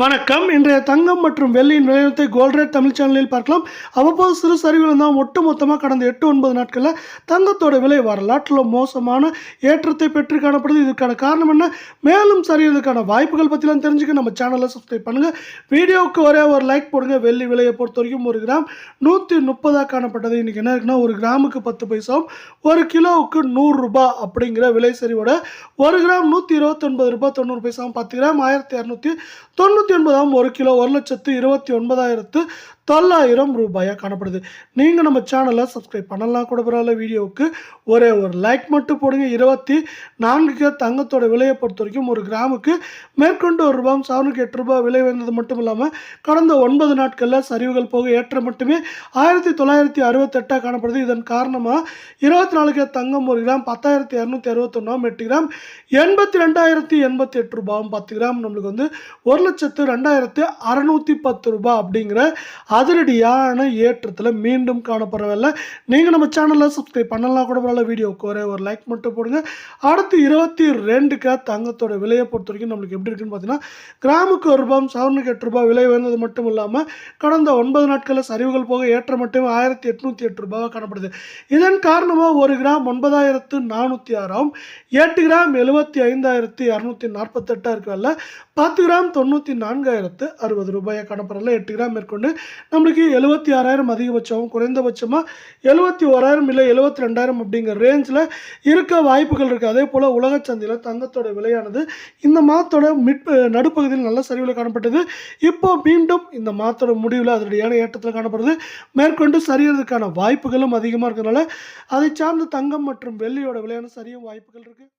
வணக்கம். இன்றைய தங்கம் மற்றும் வெள்ளியின் விளையாட்டை கோல்ட்ரேட் தமிழ் சேனலில் பார்க்கலாம். அவ்வப்போது சிறு சரிவுகள் தான் ஒட்டு மொத்தமாக கடந்த எட்டு ஒன்பது நாட்களில் தங்கத்தோட விலை வரலாற்றில் மோசமான ஏற்றத்தை பெற்று காணப்படுது. இதுக்கான காரணம் என்ன? மேலும் சரிவதற்கான வாய்ப்புகள் பற்றிலாம் தெரிஞ்சுக்க நம்ம சேனலை சப்ஸ்கிரைப் பண்ணுங்கள் வீடியோவுக்கு ஒரே ஒரு லைக் போடுங்க. வெள்ளி விலையை பொறுத்த வரைக்கும் ஒரு கிராம் நூற்றி முப்பதாக காணப்பட்டது. இன்றைக்கி என்ன இருக்குன்னா ஒரு கிராமுக்கு பத்து பைசாவும் ஒரு கிலோவுக்கு நூறுரூபா அப்படிங்கிற விலை சரிவோட ஒரு கிராம் நூற்றி இருபத்தொன்பது ரூபாய் தொண்ணூறு பைசாவும் பத்து கிராம் ஆயிரத்தி இரநூத்தி தொண்ணூற்றி ஒன்பதாம் ஒரு கிலோ ஒரு லட்சத்து இருபத்தி ஒன்பதாயிரத்து தொள்ளாயிரம் ரூபாயாக காணப்படுது. நீங்கள் நம்ம சேனலை சப்ஸ்கிரைப் பண்ணலாம் கூட பரவாயில்ல வீடியோவுக்கு ஒரே ஒரு லைக் மட்டும் போடுங்க. இருபத்தி நான்குக்கு தங்கத்தோட விலையை பொறுத்த வரைக்கும் ஒரு கிராமுக்கு மேற்கொண்டு ஒரு ரூபாய் சவனுக்கு எட்டு ரூபாய் விலை வந்தது மட்டும் இல்லாமல் கடந்த ஒன்பது நாட்களில் சரிவுகள் போக ஏற்ற மட்டுமே ஆயிரத்தி தொள்ளாயிரத்தி அறுபத்தெட்டாக காணப்படுது. இதன் காரணமாக இருபத்தி நாலுக்கு தங்கம் ஒரு கிராம் பத்தாயிரத்தி இரநூத்தி அறுபத்தொன்னாம் எட்டு கிராம் எண்பத்தி ரெண்டாயிரத்தி எண்பத்தி எட்டு ரூபாயும் பத்து கிராம். நம்மளுக்கு வந்து ஒரு லட்சத்து ரெண்டாயிரத்து அறநூற்றி பத்து ரூபாய் அப்படிங்கிற அதிரடியான ஏற்றத்தில் மீண்டும் காணப்படவில்லை நீங்கள் நம்ம சேனலில் சப்ஸ்கிரைப் பண்ணலாம் கூட பரவாயில்ல வீடியோவுக்கு ஒரே ஒரு லைக் மட்டும் போடுங்க. அடுத்து இருபத்தி ரெண்டுக்கு தங்கத்தோட விலையை பொறுத்த வரைக்கும் நம்மளுக்கு எப்படி இருக்குன்னு பார்த்தீங்கன்னா கிராமுக்கு ஒரு ரூபாய் சவரனுக்கு எட்டு ரூபாய் விலை உயர்ந்தது மட்டும் இல்லாமல் கடந்த ஒன்பது நாட்களில் சரிவுகள் போக ஏற்ற மட்டுமே ஆயிரத்தி எட்நூற்றி எட்டு ரூபாவாக காணப்படுது. இதன் காரணமாக ஒரு கிராம் ஒன்பதாயிரத்து நானூற்றி ஆறாம் எட்டு கிராம் எழுபத்தி ஐந்தாயிரத்தி இரநூத்தி நாற்பத்தெட்டாக இருக்கல பத்து கிராம் தொண்ணூற்றி நான்காயிரத்து அறுபது ரூபாயை காணப்படல எட்டு கிராம் மேற்கொண்டு நம்மளுக்கு எழுபத்தி ஆறாயிரம் அதிகபட்சம் குறைந்தபட்சமாக எழுபத்தி ஓராயிரம் இல்லை எழுபத்தி ரெண்டாயிரம் அப்படிங்கிற ரேஞ்சில் இருக்க வாய்ப்புகள் இருக்குது அதே போல் உலக சந்தையில் தங்கத்தோட விலையானது இந்த மாதத்தோட மிட் நடுப்பகுதியில் நல்ல சரிவில் காணப்பட்டது. இப்போ மீண்டும் இந்த மாதத்தோட முடிவில் அதனுடையான ஏற்றத்தில் காணப்படுது. மேற்கொண்டு சரியறதுக்கான வாய்ப்புகளும் அதிகமாக இருக்கிறதுனால அதை சார்ந்த தங்கம் மற்றும் வெள்ளியோட விலையான சரியும் வாய்ப்புகள் இருக்குது